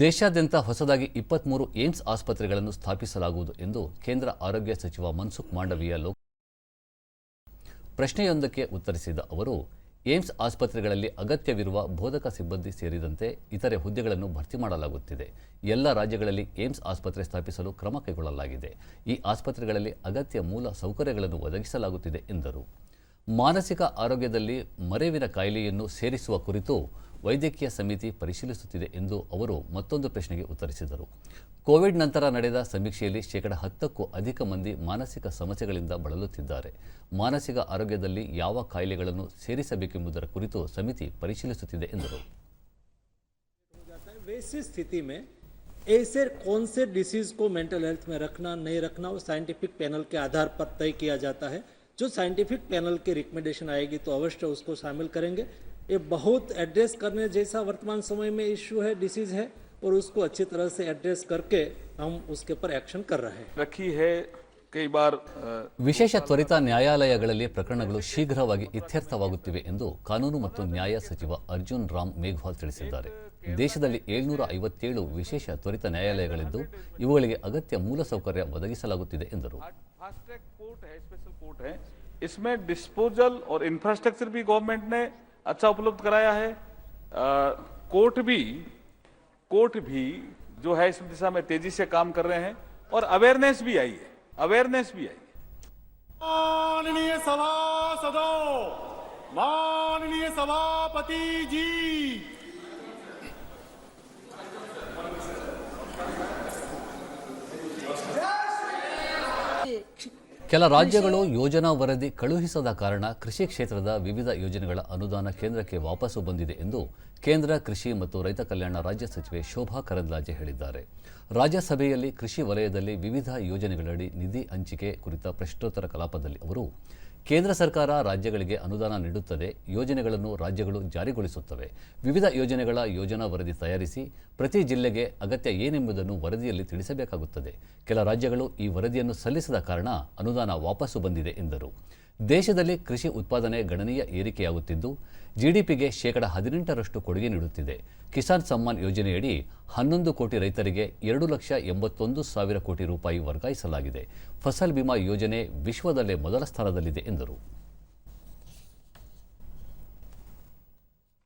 ದೇಶಾದ್ಯಂತ ಹೊಸದಾಗಿ ಇಪ್ಪತ್ಮೂರು ಏಮ್ಸ್ ಆಸ್ಪತ್ರೆಗಳನ್ನು ಸ್ಥಾಪಿಸಲಾಗುವುದು ಎಂದು ಕೇಂದ್ರ ಆರೋಗ್ಯ ಸಚಿವ ಮನ್ಸುಖ್ ಮಾಂಡವೀಯ ಲೋಕ ಪ್ರಶ್ನೆಯೊಂದಕ್ಕೆ ಉತ್ತರಿಸಿದ ಅವರು, ಏಮ್ಸ್ ಆಸ್ಪತ್ರೆಗಳಲ್ಲಿ ಅಗತ್ಯವಿರುವ ಬೋಧಕ ಸಿಬ್ಬಂದಿ ಸೇರಿದಂತೆ ಇತರೆ ಹುದ್ದೆಗಳನ್ನು ಭರ್ತಿ ಮಾಡಲಾಗುತ್ತಿದೆ. ಎಲ್ಲ ರಾಜ್ಯಗಳಲ್ಲಿ ಏಮ್ಸ್ ಆಸ್ಪತ್ರೆ ಸ್ಥಾಪಿಸಲು ಕ್ರಮ ಕೈಗೊಳ್ಳಲಾಗಿದೆ. ಈ ಆಸ್ಪತ್ರೆಗಳಲ್ಲಿ ಅಗತ್ಯ ಮೂಲ ಸೌಕರ್ಯಗಳನ್ನು ಒದಗಿಸಲಾಗುತ್ತಿದೆ ಎಂದರು. ಮಾನಸಿಕ ಆರೋಗ್ಯದಲ್ಲಿ ಮರೆವಿನ ಕಾಯಿಲೆಯನ್ನು ಸೇರಿಸುವ ಕುರಿತು ವೈದ್ಯಕೀಯ ಸಮಿತಿ ಪರಿಶೀಲಿಸುತ್ತಿದೆ ಎಂದು ಅವರು ಮತ್ತೊಂದು ಪ್ರಶ್ನೆಗೆ ಉತ್ತರಿಸಿದರು ಕೋವಿಡ್ ನಂತರ ನಡೆದ ಸಮೀಕ್ಷೆಯಲ್ಲಿ ಶೇಕಡ ಹತ್ತಕ್ಕೂ ಅಧಿಕ ಮಂದಿ ಮಾನಸಿಕ ಸಮಸ್ಯೆಗಳಿಂದ ಬಳಲುತ್ತಿದ್ದಾರೆ ಮಾನಸಿಕ ಆರೋಗ್ಯದಲ್ಲಿ ಯಾವ ಕಾಯಿಲೆಗಳನ್ನು ಸೇರಿಸಬೇಕೆಂಬುದರ ಕುರಿತು ಸಮಿತಿ ಪರಿಶೀಲಿಸುತ್ತಿದೆ ಎಂದರು जाता है वैसी स्थिति में ऐसे कौन से डिसीज को मेंटल हेल्थ में रखना नहीं रखना वो साइंटिफिक पैनल के आधार पर तय किया जाता है जो साइंटिफिक पैनल की रिकमेंडेशन आएगी तो अवश्य उसको शामिल करेंगे। ये बहुत एड्रेस करने जैसा वर्तमान समय में इश्यू है डिसीज है, और उसको अच्छी तरह से एड्रेस करके हम उसके ऊपर एक्शन कर रहे हैं। रखी है ವಿಶೇಷ ತ್ವರಿತ ನ್ಯಾಯಾಲಯಗಳಲ್ಲಿ ಪ್ರಕರಣಗಳು ಶೀಘ್ರವಾಗಿ ಇತ್ಯರ್ಥವಾಗುತ್ತಿವೆ ಎಂದು ಕಾನೂನು ಮತ್ತು ನ್ಯಾಯ ಸಚಿವ ಅರ್ಜುನ್ ರಾಮ್ ಮೇಘ್ವಾಲ್ ತಿಳಿಸಿದ್ದಾರೆ ದೇಶದಲ್ಲಿ ಏಳ್ನೂರ ಐವತ್ತೇಳು ವಿಶೇಷ ತ್ವರಿತ ನ್ಯಾಯಾಲಯಗಳಿದ್ದು ಇವುಗಳಿಗೆ ಅಗತ್ಯ ಮೂಲಸೌಕರ್ಯ ಒದಗಿಸಲಾಗುತ್ತಿದೆ ಎಂದರು फास्ट ट्रैक कोर्ट है स्पेशल कोर्ट है इसमें डिस्पोजल और इंफ्रास्ट्रक्चर भी गवर्नमेंट ने अच्छा उपलब्ध कराया है अ, कोर्ट भी कोर्ट भी जो है इस दिशा में तेजी से काम कर रहे हैं और अवेयरनेस भी आई है अवेयरनेस भी आई माननीय सभा सदो माननीय सभापति जी। ಕೆಲ ರಾಜ್ಯಗಳು ಯೋಜನಾ ವರದಿ ಕಳುಹಿಸದ ಕಾರಣ ಕೃಷಿ ಕ್ಷೇತ್ರದ ವಿವಿಧ ಯೋಜನೆಗಳ ಅನುದಾನ ಕೇಂದ್ರಕ್ಕೆ ವಾಪಸ್ಸು ಬಂದಿದೆ ಎಂದು ಕೇಂದ್ರ ಕೃಷಿ ಮತ್ತು ರೈತ ಕಲ್ಯಾಣ ರಾಜ್ಯ ಸಚಿವೆ ಶೋಭಾ ಕರಂದ್ಲಾಜೆ ಹೇಳಿದ್ದಾರೆ. ರಾಜ್ಯಸಭೆಯಲ್ಲಿ ಕೃಷಿ ವಲಯದಲ್ಲಿ ವಿವಿಧ ಯೋಜನೆಗಳಡಿ ನಿಧಿ ಹಂಚಿಕೆ ಕುರಿತ ಪ್ರಶ್ನೋತ್ತರ ಕಲಾಪದಲ್ಲಿ ಅವರು ಕೇಂದ್ರ ಸರ್ಕಾರ ರಾಜ್ಯಗಳಿಗೆ ಅನುದಾನ ನೀಡುತ್ತದೆ, ಯೋಜನೆಗಳನ್ನು ರಾಜ್ಯಗಳು ಜಾರಿಗೊಳಿಸುತ್ತವೆ. ವಿವಿಧ ಯೋಜನೆಗಳ ಯೋಜನಾ ವರದಿ ತಯಾರಿಸಿ ಪ್ರತಿ ಜಿಲ್ಲೆಗೆ ಅಗತ್ಯ ಏನೆಂಬುದನ್ನು ವರದಿಯಲ್ಲಿ ತಿಳಿಸಬೇಕಾಗುತ್ತದೆ. ಕೆಲ ರಾಜ್ಯಗಳು ಈ ವರದಿಯನ್ನು ಸಲ್ಲಿಸದ ಕಾರಣ ಅನುದಾನ ವಾಪಸ್ಸು ಬಂದಿದೆ ಎಂದರು. ದೇಶದಲ್ಲಿ ಕೃಷಿ ಉತ್ಪಾದನೆ ಗಣನೀಯ ಏರಿಕೆಯಾಗುತ್ತಿದ್ದು, ಜಿಡಿಪಿಗೆ ಶೇಕಡ ಹದಿನೆಂಟರಷ್ಟು ಕೊಡುಗೆ ನೀಡುತ್ತಿದೆ. ಕಿಸಾನ್ ಸಮ್ಮಾನ್ ಯೋಜನೆಯಡಿ ಹನ್ನೊಂದು ಕೋಟಿ ರೈತರಿಗೆ ಎರಡು ಲಕ್ಷ ಎಂಬತ್ತೊಂದು ಸಾವಿರ ಕೋಟಿ ರೂಪಾಯಿ ವರ್ಗಾಯಿಸಲಾಗಿದೆ. ಫಸಲ್ ಬಿಮಾ ಯೋಜನೆ ವಿಶ್ವದಲ್ಲೇ ಮೊದಲ ಸ್ಥಾನದಲ್ಲಿದೆ ಎಂದರು.